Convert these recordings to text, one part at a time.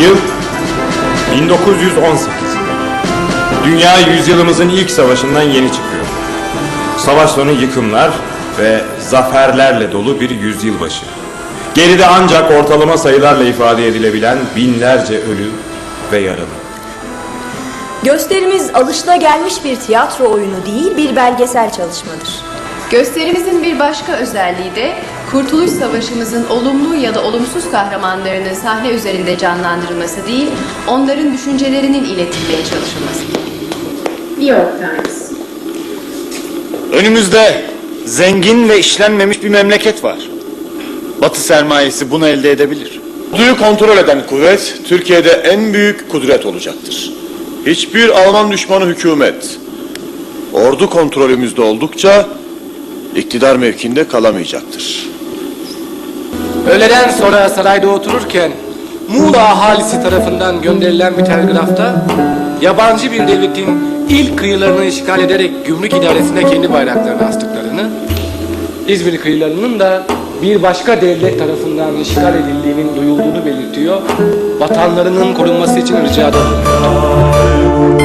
Yıl 1918. Dünya yüzyılımızın ilk savaşından yeni çıkıyor. Savaş sonu yıkımlar ve zaferlerle dolu bir yüzyıl başı. Geride ancak ortalama sayılarla ifade edilebilen binlerce ölü ve yaralı. Gösterimiz alışılagelmiş bir tiyatro oyunu değil, bir belgesel çalışmadır. Gösterimizin bir başka özelliği de Kurtuluş Savaşımızın olumlu ya da olumsuz kahramanlarının sahne üzerinde canlandırılması değil, onların düşüncelerinin iletilmeye çalışılması. New York Times Önümüzde zengin ve işlenmemiş bir memleket var. Batı sermayesi bunu elde edebilir. Orduyu kontrol eden kuvvet Türkiye'de en büyük kudret olacaktır. Hiçbir Alman düşmanı hükümet ordu kontrolümüzde oldukça iktidar mevkinde kalamayacaktır. Öğleden sonra sarayda otururken Muğla ahalisi tarafından gönderilen bir telgrafta yabancı bir devletin ilk kıyılarını işgal ederek gümrük idaresine kendi bayraklarını astıklarını, İzmir kıyılarının da bir başka devlet tarafından işgal edildiğinin duyulduğunu belirtiyor, vatanlarının korunması için ricada bulunuyor.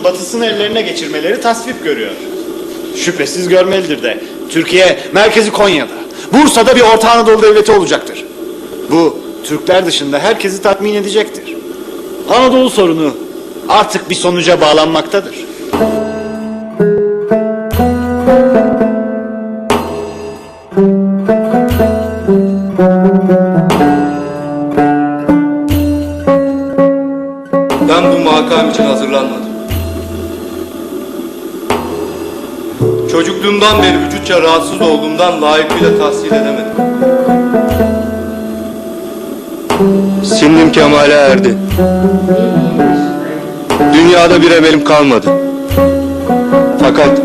Anadolu'nun batısını ellerine geçirmeleri tasvip görüyor. Şüphesiz görmelidir de Türkiye merkezi Konya'da. Bursa'da bir Orta Anadolu devleti olacaktır. Bu Türkler dışında herkesi tatmin edecektir. Anadolu sorunu artık bir sonuca bağlanmaktadır. Ben bu makam için hazırlanmadım. Çocukluğumdan beri vücutça rahatsız olduğumdan layıkıyla tahsil edemedim. Sindim kemale erdi. Dünyada bir emelim kalmadı. Fakat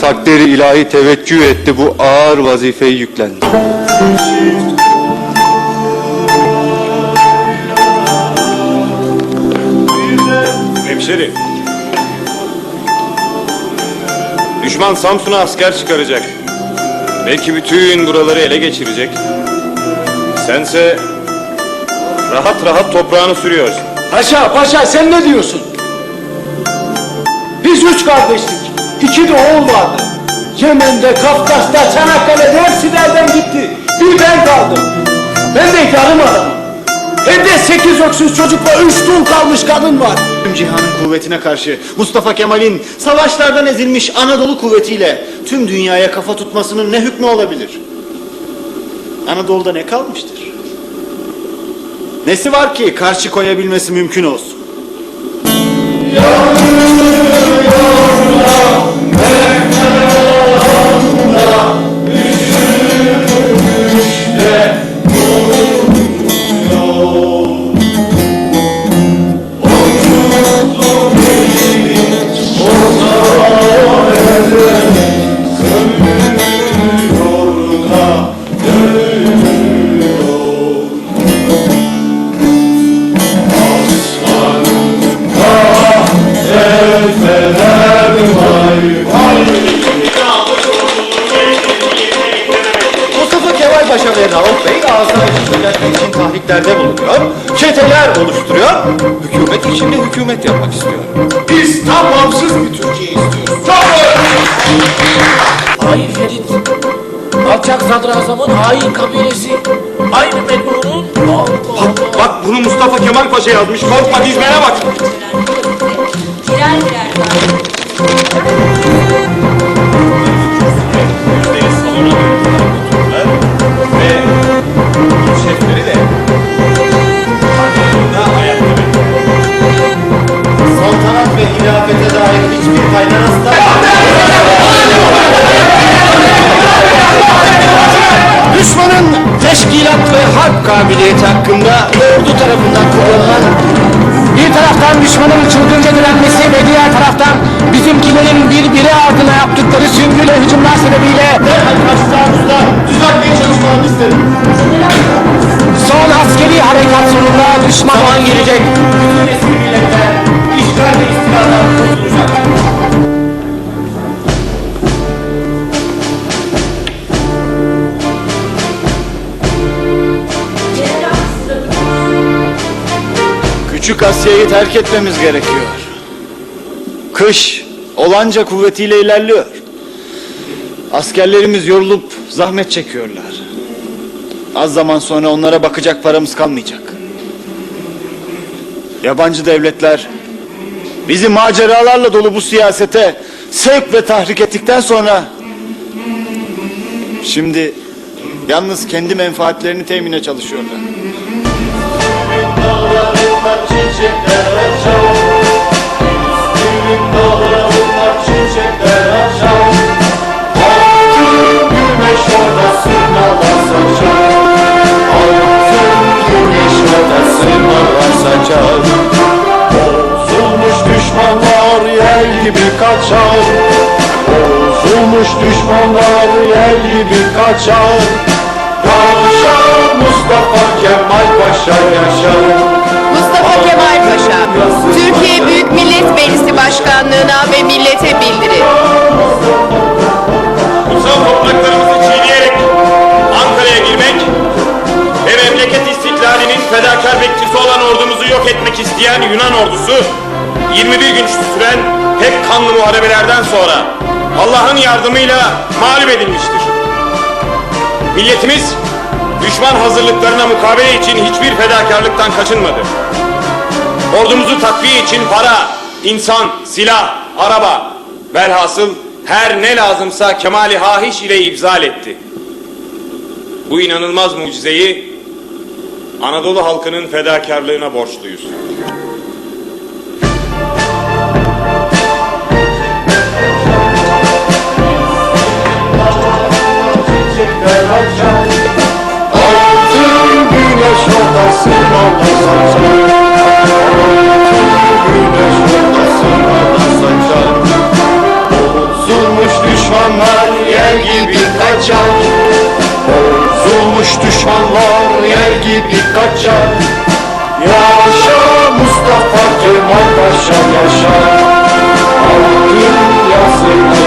takdiri ilahi teveccüh etti bu ağır vazifeyi yüklendi. Hemşeri. Düşman Samsun'a asker çıkaracak. Belki bütün buraları ele geçirecek. Sense rahat rahat toprağını sürüyorsun. Paşa, paşa sen ne diyorsun? Biz üç kardeştik. İki de oğul vardı. Yemen'de, Kafkas'ta, Çanakkale'de hepsi nereden gitti. Bir ben kaldım. Ben de yarım adamım. Hem de sekiz öksüz çocukla üç dul kalmış kadın var. Tüm cihanın kuvvetine karşı Mustafa Kemal'in savaşlardan ezilmiş Anadolu kuvvetiyle tüm dünyaya kafa tutmasının ne hükmü olabilir? Anadolu'da ne kalmıştır? Nesi var ki karşı koyabilmesi mümkün olsun? Mustafa Paşa ve Rauf Bey asayişi düzeltmek için tahriklerde bulunuyor, çeteler oluşturuyor, hükümet içinde hükümet yapmak istiyor. Biz tam bağımsız bir Türkiye istiyoruz. Hain Ferit, alçak sadrazamın hain kabilesi, aynı Memnun'un... Bak bunu Mustafa Kemal Paşa yazmış. Korkma dizmene bak. Birer birer teşkilat ve harp kabiliyeti hakkında ordu tarafından kullanılan bir taraftan düşmanın çılgınca direnmesi ve diğer taraftan bizimkilerin birbiri ardına yaptıkları süngüyle hücumlar sebebiyle derhal karşısında. Son askeri harekat sonunda düşman gelecek. Bütün eski milletler işgal ve istiladan. Küçük Asya'yı terk etmemiz gerekiyor. Kış olanca kuvvetiyle ilerliyor. Askerlerimiz yorulup zahmet çekiyorlar. Az zaman sonra onlara bakacak paramız kalmayacak. Yabancı devletler bizi maceralarla dolu bu siyasete sevk ve tahrik ettikten sonra şimdi yalnız kendi menfaatlerini temine çalışıyorlar. Bozulmuş düşmanlar yer gibi kaçar. Bozulmuş düşmanlar yer gibi kaçar. Yaşa Mustafa Kemal Paşa yaşa Mustafa Kemal Paşa, Türkiye Büyük Millet Meclisi Başkanlığına ve millete bildirir. Kutsal topraklarımızı çiğneyerek Ankara'ya girmek ve memleket istiklalinin fedakar bekçisi olan ordumuzu yok etmek isteyen Yunan ordusu 21 gün süren pek kanlı muharebelerden sonra Allah'ın yardımıyla mağlup edilmiştir. Milletimiz düşman hazırlıklarına mukabele için hiçbir fedakarlıktan kaçınmadı. Ordumuzu takviye için para, insan, silah, araba, velhasıl her ne lazımsa kemali hahiş ile ibzal etti. Bu inanılmaz mucizeyi Anadolu halkının fedakarlığına borçluyuz. gibi kaçar. Yaşa Mustafa Kemal Paşa yaşa. Halkın yazılı